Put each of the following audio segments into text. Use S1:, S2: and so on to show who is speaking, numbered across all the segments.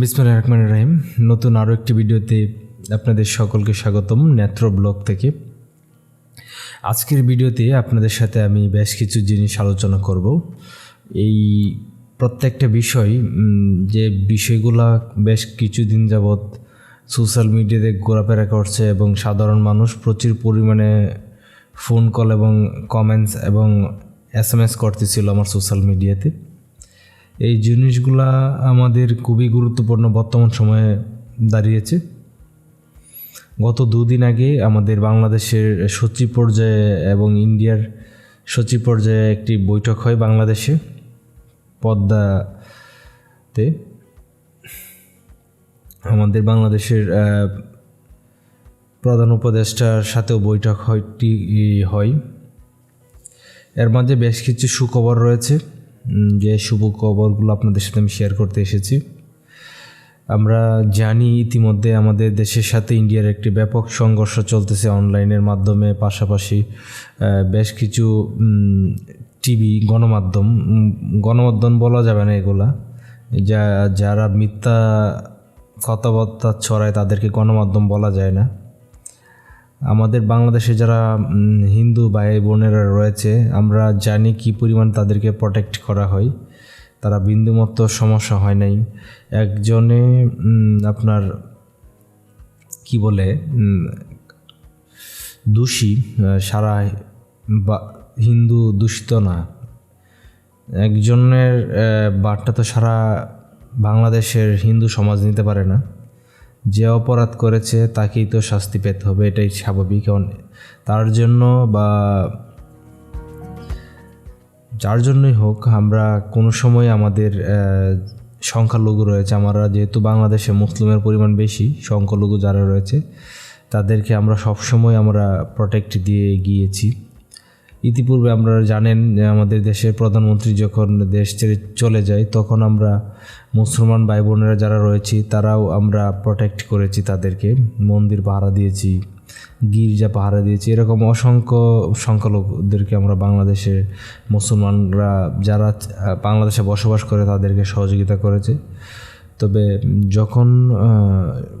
S1: বিসমুল্লাহ রহমান রাহিম, নতুন আরও একটি ভিডিওতে আপনাদের সকলকে স্বাগতম নেত্র ব্লগ থেকে। আজকের ভিডিওতে আপনাদের সাথে আমি বেশ কিছু জিনিস আলোচনা করব। এই প্রত্যেকটা বিষয় যে বিষয়গুলা বেশ কিছুদিন যাবৎ সোশ্যাল মিডিয়াতে ঘোরাফেরা করছে এবং সাধারণ মানুষ প্রচুর পরিমাণে ফোন কল এবং কমেন্টস এবং এস এম এস করতেছিল আমার সোশ্যাল মিডিয়াতে। এই জিনিসগুলা আমাদের খুবই গুরুত্বপূর্ণ বর্তমান সময়ে দাঁড়িয়েছে। গত দুদিন আগে আমাদের বাংলাদেশের সচিব পর্যায়ে এবং ইন্ডিয়ার সচিব পর্যায়ে একটি বৈঠক হয় বাংলাদেশে পদ্মাতে। আমাদের বাংলাদেশের প্রধান উপদেষ্টার সাথেও বৈঠক হয়টি হয়। এর মাঝে বেশ কিছু সুখবর রয়েছে। যে শুভ খবরগুলো আপনাদের সাথে আমি শেয়ার করতে এসেছি। আমরা জানি ইতিমধ্যে আমাদের দেশের সাথে ইন্ডিয়ার একটি ব্যাপক সংঘর্ষ চলতেছে অনলাইনের মাধ্যমে, পাশাপাশি বেশ কিছু টিভি গণমাধ্যম গণমাধ্যম বলা যাবে না এগুলা, যা, যারা মিথ্যা কথাবার্তা ছড়ায় তাদেরকে গণমাধ্যম বলা যায় না। আমাদের বাংলাদেশে যারা হিন্দু ভাই বোনেরা রয়েছে, আমরা জানি কি পরিমাণ তাদেরকে প্রোটেক্ট করা হয়। তারা বিন্দুমাত্র সমস্যা হয় নাই। একজনে আপনার, কি বলে দোষী সারা বা, হিন্দু দূষিত না। একজনের বার্তা তো সারা বাংলাদেশের হিন্দু সমাজ নিতে পারে না। যে অপরাধ করেছে তাকেই তো শাস্তি পেতে হবে, এটাই স্বাভাবিক। কারণ তার জন্য বা যার জন্যই হোক, আমরা কোনো সময় আমাদের সংখ্যালঘু রয়েছে। আমরা যেহেতু বাংলাদেশে মুসলিমের পরিমাণ বেশি, সংখ্যালঘু যারা রয়েছে, তাদেরকে আমরা সবসময় আমরা প্রোটেক্ট দিয়ে গিয়েছি। ইতিপূর্বে আপনারা জানেন আমাদের দেশের প্রধানমন্ত্রী যখন দেশ ছেড়ে চলে যায়, তখন আমরা মুসলমান ভাই বোনেরা যারা রয়েছি, তারাও আমরা প্রোটেক্ট করেছি তাদেরকে। মন্দির পাহারা দিয়েছি, গির্জা পাহারা দিয়েছি, এরকম অসংখ্য সংখ্যালঘুদেরকে আমরা বাংলাদেশের মুসলমানরা যারা বাংলাদেশে বসবাস করে তাদেরকে সহযোগিতা করেছে। তবে যখন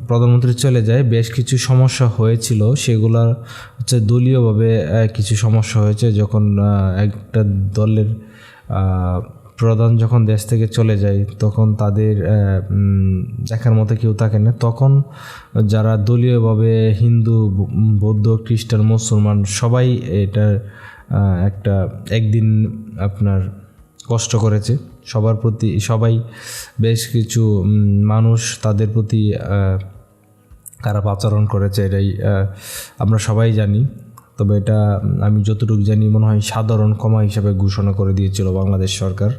S1: প্রধানমন্ত্রী চলে যায়, বেশ কিছু সমস্যা হয়েছিল। সেগুলা হচ্ছে দলীয়ভাবে কিছু সমস্যা হয়েছে যখন একটা দলের প্রধান যখন দেশ থেকে চলে যায়, তখন তাদের দেখার মতো কেউ থাকে না। তখন যারা দলীয়ভাবে হিন্দু, বৌদ্ধ, খ্রিস্টান, মুসলমান, সবাই এটার একটা একদিন আপনার কষ্ট করেছে। সবার প্রতি, সবাই বেশ কিছু মানুষ তাদের প্রতি খারাপ আচরণ করেছে এটাই আমরা সবাই জানি। তবে এটা, আমি যতটুকু জানি, মনে হয় সাধারণ ক্ষমা হিসাবে ঘোষণা করে দিয়েছিল বাংলাদেশ সরকার।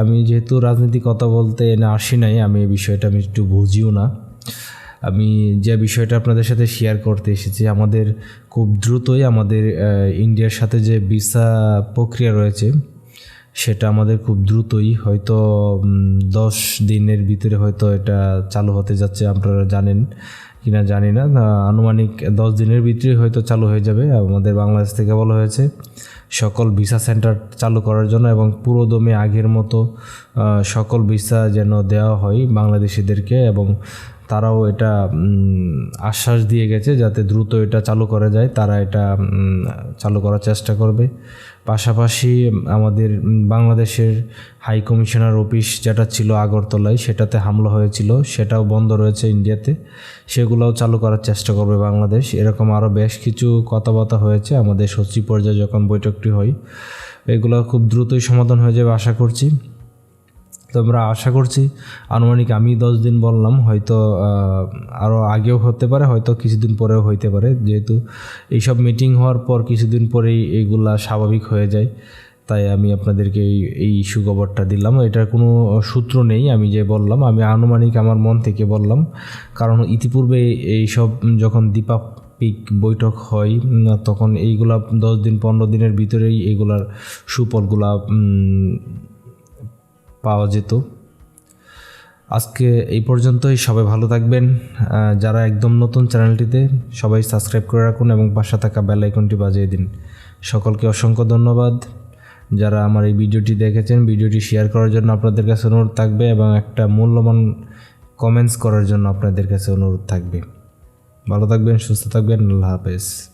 S1: আমি যেহেতু রাজনীতি কথা বলতে এনে আসি নাই, আমি এই বিষয়টা আমি একটু বুঝিও না। আমি যে বিষয়টা আপনাদের সাথে শেয়ার করতে এসেছি, আমাদের খুব দ্রুতই আমাদের ইন্ডিয়ার সাথে যে ভিসা প্রক্রিয়া রয়েছে সেটা আমাদের খুব দ্রুতই হয়তো দশ দিনের ভিতরে হয়তো এটা চালু হতে যাচ্ছে, আপনারা জানেন কিনা জানি না। আনুমানিক দশ দিনের ভিতরে হয়তো চালু হয়ে যাবে। আমাদের বাংলাদেশ থেকে বলা হয়েছে, সকল ভিসা সেন্টার চালু করার জন্য এবং পুরো দমে আগের মতো সকল ভিসা যেন দেওয়া হয় বাংলাদেশিদেরকে এবং তারাও এটা আশ্বাস দিয়ে গেছে যাতে দ্রুত এটা চালু করা যায়। তারা এটা চালু করার চেষ্টা করবে। পাশাপাশি আমাদের বাংলাদেশের হাই কমিশনার অফিস যেটা ছিল আগরতলায়, সেটাতে হামলা হয়েছিল। সেটাও বন্ধ রয়েছে ইন্ডিয়াতে। সেগুলোও চালু করার চেষ্টা করবে বাংলাদেশ। এরকম আরও বেশ কিছু কথাবার্তা হয়েছে। আমাদের সচিব পর্যায়ে যখন বৈঠকটি হয়, এগুলো খুব দ্রুতই সমাধান হয়ে যাবে আশা করছি। তো আমরা আশা করছি, আনুমানিক আমি দশ দিন বললাম, হয়তো আরও আগেও হতে পারে, হয়তো কিছুদিন পরেও হইতে পারে। যেহেতু এইসব মিটিং হওয়ার পর কিছুদিন পরেই এইগুলা স্বাভাবিক হয়ে যায়, তাই আমি আপনাদেরকে এই এই সুখবরটা দিলাম। এটার কোনো সূত্র নেই, আমি যে বললাম, আমি আনুমানিক আমার মন থেকে বললাম। কারণ ইতিপূর্বে এইসব যখন দীপা দ্বীপাপিক বৈঠক হয় তখন এইগুলা দশ দিন, পনেরো দিনের ভিতরেই এইগুলার সুফলগুলা পাওয়া যেত। আজকে এই পর্যন্তই, সবাই ভালো থাকবেন। যারা একদম নতুন চ্যানেলটিতে, সবাই সাবস্ক্রাইব করে রাখুন এবং পাশে থাকা বেল আইকনটি বাজিয়ে দিন। সকলকে অসংখ্য ধন্যবাদ। যারা আমার এই ভিডিওটি দেখেছেন, ভিডিওটি শেয়ার করার জন্য আপনাদের কাছে অনুরোধ থাকবে এবং একটা মূল্যবান কমেন্টস করার জন্য আপনাদের কাছে অনুরোধ থাকবে। ভালো থাকবেন, সুস্থ থাকবেন, আল্লাহ হাফেজ।